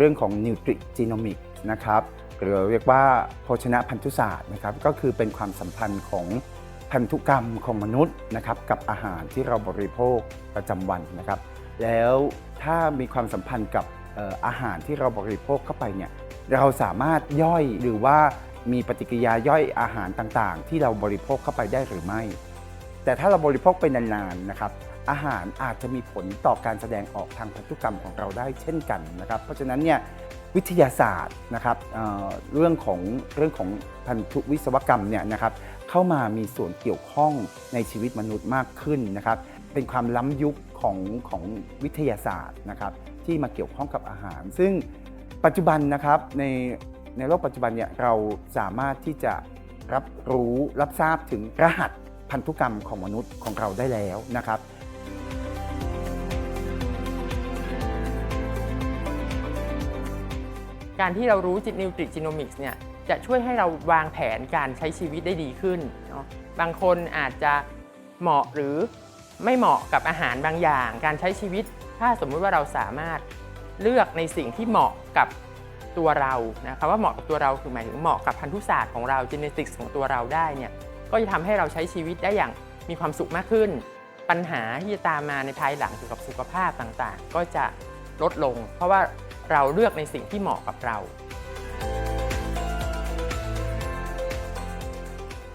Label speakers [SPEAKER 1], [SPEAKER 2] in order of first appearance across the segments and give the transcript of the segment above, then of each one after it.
[SPEAKER 1] เรื่องของนิวทริจีโนมิกนะครับหรือเรียกว่าโภชนะพันธุศาสตร์นะครับก็คือเป็นความสัมพันธ์ของพันธุกรรมของมนุษย์นะครับกับอาหารที่เราบริโภคประจำวันนะครับ แล้วถ้ามีความสัมพันธ์กับเอ่ออาหารที่เราบริโภคเข้าไปเนี่ยเราสามารถย่อยหรือว่ามีปฏิกิริยาย่อยอาหารต่างๆ ที่เราบริโภคเข้าไปได้หรือไม่ แต่ถ้าเราบริโภคไปนานๆนะครับ อาหารอาจจะมีผลต่อการแสดงออกทางพันธุกรรมของเราได้เช่นกันนะครับ เพราะฉะนั้นเนี่ยวิทยาศาสตร์นะครับเเรื่องของเรื่องของพันธุวิศวกรรมเนี่ยนะครับเข้ามามีส่วนเกี่ยวข้องในชีวิตมนุษย์มากขึ้นนะครับ เป็นความล้ำยุคของของวิทยาศาสตร์นะครับที่มาเกี่ยวข้องกับอาหาร ซึ่งปัจจุบันนะครับในในโลกปัจจุบันเนี่ยเราสามารถที่จะรับรู้รับทราบถึงรหัสพันธุกรรมของมนุษย์ของเราได้แล้วนะครับ
[SPEAKER 2] การที่เรารู้จิตนิวทริจิโนมิกส์เนี่ยจะช่วยให้เราวางแผนการใช้ชีวิตได้ดีขึ้นเนาะบางคนอาจจะเหมาะหรือไม่เหมาะกับอาหารบางอย่าง การใช้ชีวิต ถ้าสมมุติว่าเราสามารถเลือกในสิ่งที่เหมาะกับตัวเรานะคะว่าเหมาะกับตัวเราคือหมายถึงเหมาะกับพันธุศาสตร์ของเราจ e เนติกส์ของตัวเราได้เนี่ยก็จะทำให้เราใช้ชีวิตได้อย่างมีความสุขมากขึ้น ปัญหาที่จะตามมาในภายหลังเกี่ยวกับสุขภาพต่างๆ ก็จะลดลง เพราะว่า เราเลือกในสิ่งที่เหมาะกับเรา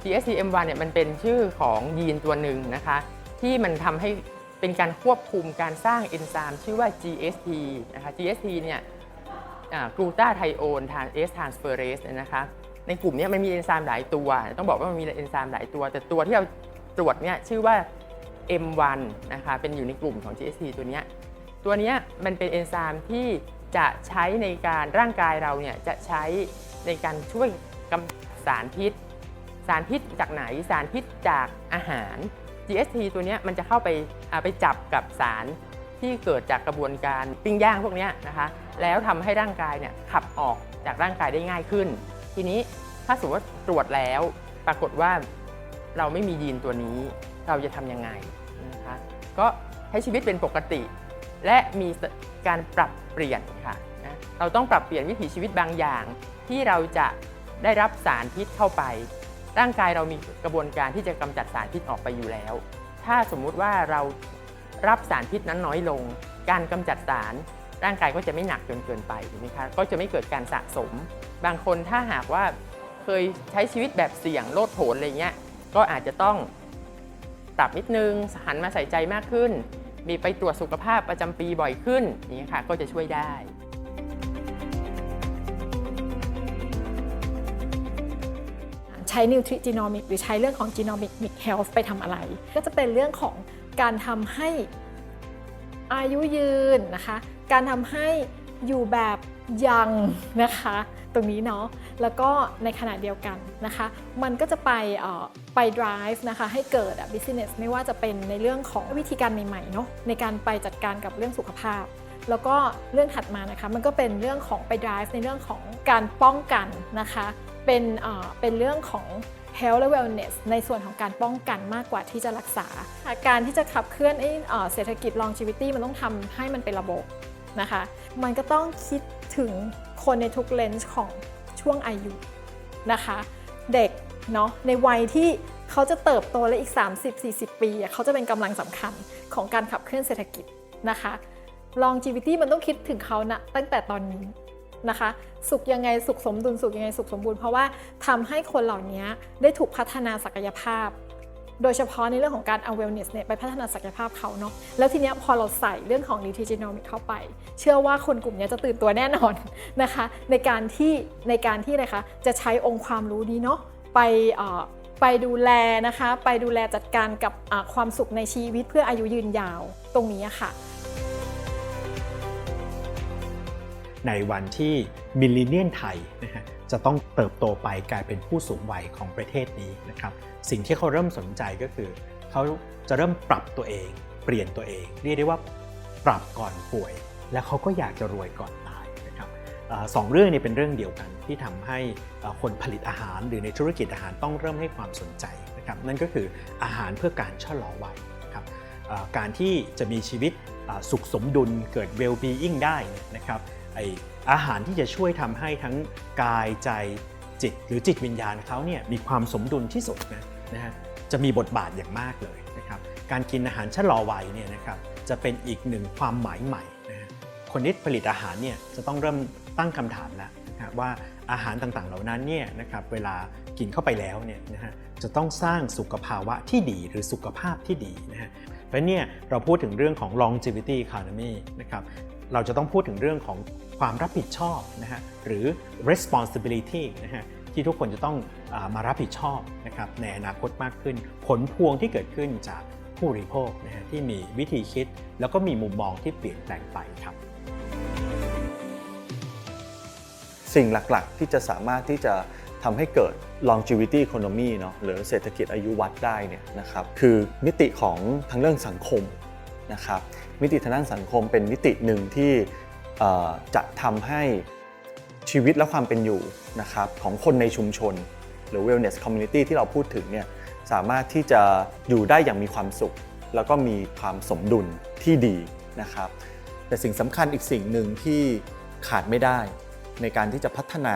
[SPEAKER 2] GSTM1 เนี่ยมันเป็นชื่อของยีนตัวหนึ่งนะคะ ที่มันทำให้เป็นการควบคุมการสร้างเอนไซม์ชื่อว่า GST นะคะ GST เนี่ยกลูตาไทโอนทานเอสทานสเฟอเรสนะคะในกลุ่มนี้มันมีเอนไซม์หลายตัว ต้องบอกว่ามันมีเอนไซม์หลายตัว แต่ตัวที่เราตรวจเนี่ยชื่อว่า M1 นะคะเป็นอยู่ในกลุ่มของ GST ตัวเนี้ยตัวเนี้ยมันเป็นเอนไซม์ที่ จะใช้ในการร่างกายเราเนี่ยจะใช้ในการช่วยกำจัดสารพิษ สารพิษจากไหนสารพิษจากอาหาร GST ตัวนี้มันจะเข้าไปไปจับกับสารที่เกิดจากกระบวนการปิ้งย่างพวกนี้นะคะแล้วทำให้ร่างกายเนี่ยขับออกจากร่างกายได้ง่ายขึ้น ทีนี้ถ้าสมมติว่าตรวจแล้วปรากฏว่าเราไม่มียีนตัวนี้เราจะทำยังไงนะคะก็ใช้ชีวิตเป็นปกติ และมีการปรับเปลี่ยนค่ะนะเราต้องปรับเปลี่ยนวิถีชีวิตบางอย่าง ที่เราจะได้รับสารพิษเข้าไป ร่างกายเรามีกระบวนการที่จะกำจัดสารพิษออกไปอยู่แล้ว ถ้าสมมุติว่าเรารับสารพิษนั้นน้อยลง การกำจัดสารร่างกายก็จะไม่หนักจนเกินไปถูกไหมคะก็จะไม่เกิดการสะสม บางคนถ้าหากว่าเคยใช้ชีวิตแบบเสี่ยงโลดโผนอะไรเงี้ยก็อาจจะต้องปรับนิดนึงหันมาใส่ใจมากขึ้น มีไปตรวจสุขภาพประจำปีบ่อยขึ้นอย่างนี้ค่ะก็จะช่วยได้
[SPEAKER 3] ใช้ Nutrigenomic หรือใช้เรื่องของ Genomic Mix Health ไปทำอะไร ก็จะเป็นเรื่องของการทำให้อายุยืนนะคะ การทำให้อยู่แบบยังนะคะ ตรงนี้เนาะแล้วก็ในขณะเดียวกันนะคะ มันก็จะไปไป drive นะคะให้เกิด business ไม่ว่าจะเป็นในเรื่องของวิธีการใหม่ๆเนาะในการไปจัดการกับเรื่องสุขภาพ แล้วก็เรื่องถัดมานะคะมันก็เป็นเรื่องของไป drive ในเรื่องของการป้องกันนะคะเป็นเป็นเรื่องของ health และ wellness ในส่วนของการป้องกันมากกว่าที่จะรักษา การที่จะขับเคลื่อนเศรษฐกิจ longevity มันต้องทำให้มันเป็นระบบนะคะ มันก็ต้องคิดถึง คนในทุกเลนส์ของช่วงอายุนะคะ เด็กเนาะในวัยที่เขาจะเติบโตและอีก 30-40 ปีเขาจะเป็นกำลังสำคัญของการขับเคลื่อนเศรษฐกิจนะคะ longevity มันต้องคิดถึงเขานะตั้งแต่ตอนนี้นะคะ สุขยังไงสุขสมดุลสุขยังไงสุขสมบูรณ์เพราะว่าทำให้คนเหล่านี้ได้ถูกพัฒนาศักยภาพ โดยเฉพาะในเรื่องของการเอา wellness เนี่ยไปพัฒนาศักยภาพเขาเนาะแล้วทีเนี้ยพอเราใส่เรื่องของ nutrigenomic เข้าไป เชื่อว่าคนกลุ่มนี้จะตื่นตัวแน่นอนนะคะ ในการที่ในการที่อะคะจะใช้องค์ความรู้นี้เนาะไปไปดูแลนะคะ ไปดูแลจัดการกับความสุขในชีวิตเพื่ออายุยืนยาวตรงนี้ค่ะ
[SPEAKER 4] ในวันที่มิลเลนเนียนไทยนะฮะ จะต้องเติบโตไปกลายเป็นผู้สูงวัยของประเทศนี้นะครับ สิ่งที่เขาเริ่มสนใจก็คือ เขาจะเริ่มปรับตัวเอง เปลี่ยนตัวเอง เรียกได้ว่าปรับก่อนป่วย และเขาก็อยากจะรวยก่อนตายนะครับอสองเรื่องนี้เป็นเรื่องเดียวกันที่ทำให้คนผลิตอาหารหรือในธุรกิจอาหารต้องเริ่มให้ความสนใจนะครับนั่นก็คืออาหารเพื่อการชะลอวัยนะครับการที่จะมีชีวิตสุขสมดุลเกิด well being ได้นะครับ ไออาหารที่จะช่วยทำให้ทั้งกายใจจิตหรือจิตวิญญาณเขาเนี่ยมีความสมดุลที่สุดนะนะฮะจะมีบทบาทอย่างมากเลยนะครับการกินอาหารชะลอวัยเนี่ยนะครับจะเป็นอีกหนึ่งความหมายใหม่นะฮะคนที่ผลิตอาหารเนี่ยจะต้องเริ่มตั้งคำถามแล้วนะว่าอาหารต่างๆเหล่านั้นเนี่ยนะครับเวลากินเข้าไปแล้วเนี่ยนะฮะจะต้องสร้างสุขภาวะที่ดีหรือสุขภาพที่ดีนะฮะ ราะเนี่ยเราพูดถึงเรื่องของ longevity economy นะครับเราจะต้องพูดถึงเรื่องของความรับผิดชอบนะฮะหรือ responsibility นะฮะที่ทุกคนจะต้องอามารับผิดชอบนะครับในอนาคตมากขึ้น ผลพวงที่เกิดขึ้นจากผู้บริโภคนะฮะที่มีวิธีคิด แล้วก็มีมุมมองที่เปลี่ยนแปลงไปครับ
[SPEAKER 5] สิ่งหลักๆ ที่จะสามารถที่จะ ทำให้เกิด longevity economy เนาะหรือเศรษฐกิจอายุวัดได้เนี่ยนะครับคือมิติของทางเรื่องสังคมนะครับมิติทางด้านสังคมเป็นมิติหนึ่งที่จะทำให้ชีวิตและความเป็นอยู่นะครับของคนในชุมชน หรือ wellness community ที่เราพูดถึงเนี่ยสามารถที่จะอยู่ได้อย่างมีความสุข แล้วก็มีความสมดุลที่ดีนะครับแต่สิ่งสำคัญอีกสิ่งหนึ่งที่ขาดไม่ได้ในการที่จะพัฒนา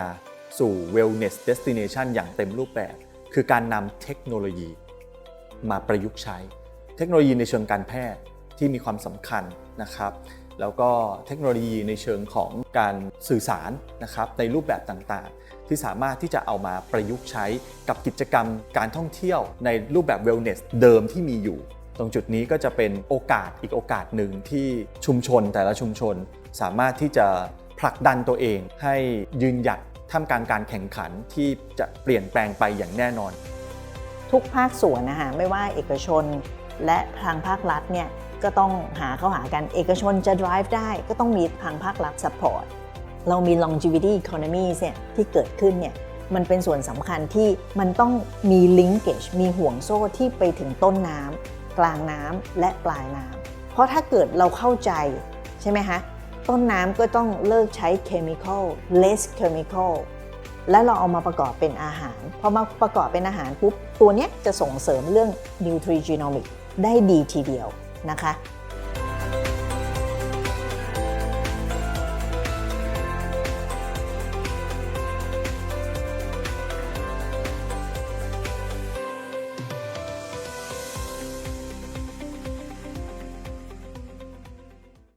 [SPEAKER 5] สู่ wellness destination อย่างเต็มรูปแบบ คือการนำเทคโนโลยี มาประยุกต์ใช้ เทคโนโลยีในเชิงการแพทย์ที่มีความสำคัญนะครับแล้วก็เทคโนโลยีในเชิงของการสื่อสารนะครับในรูปแบบต่างๆ ที่สามารถที่จะเอามาประยุกต์ใช้กับกิจกรรมการท่องเที่ยวในรูปแบบ wellness เดิมที่มีอยู่ ตรงจุดนี้ก็จะเป็นโอกาสอีกโอกาสหนึ่งที่ชุมชนแต่ละชุมชน สามารถที่จะผลักดันตัวเองให้ยืนหยัด ท่ามกลางการแข่งขันที่จะเปลี่ยนแปลงไปอย่างแน่นอน
[SPEAKER 6] ทุกภาคส่วนนะคะไม่ว่าเอกชน และทางภาครัฐเนี่ยก็ต้องหาเข้าหากันเอกชนจะ drive ได้ก็ต้องมีทางภาครัฐ support เรามี longevity economy เนี่ยที่เกิดขึ้นเนี่ยมันเป็นส่วนสำคัญที่มันต้องมี linkage มีห่วงโซ่ที่ไปถึงต้นน้ำกลางน้ำและปลายน้ำเพราะถ้าเกิดเราเข้าใจใช่ไหมคะ ต้นน้ำก็ต้องเลิกใช้เคมีคอล less chemical และเราเอามาประกอบเป็นอาหาร พอมาประกอบเป็นอาหารปุ๊บ ตัวเนี้ยจะส่งเสริมเรื่อง nutrigenomic ได้ดีทีเดียวนะคะ